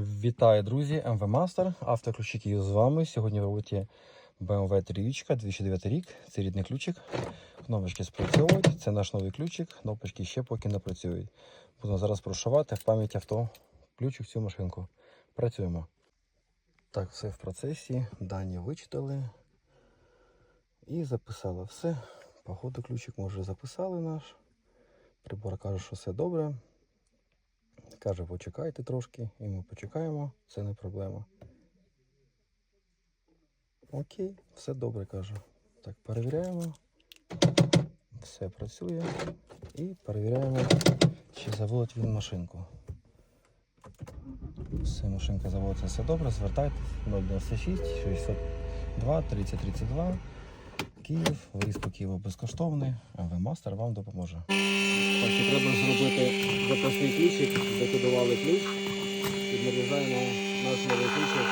Вітаю, друзі! МВ Мастер. Автоключі Київ з вами. Сьогодні в роботі BMW 3 2009 рік. Це рідний ключик. Кнопочки спрацьовують. Це наш новий ключик. Кнопочки ще поки не працюють. Будемо зараз прошивати в пам'ять авто ключик цю машинку. Працюємо. Так, все в процесі. Дані вичитали і записали все. Походу, ключик ми вже записали наш. Прибор каже, що все добре. Каже, почекайте трошки, і ми почекаємо, це не проблема. Окей, все добре каже. Так, перевіряємо. Все працює. І перевіряємо, чи заводить він машинку. Все, машинка заводиться все добре. Звертайтесь 096 602 3032. Київ, виїзд по Києву безкоштовний, а Мастер вам допоможе. Так, треба зробити запасний ключик, закодували ключ, піднарізаємо наш новий ключик,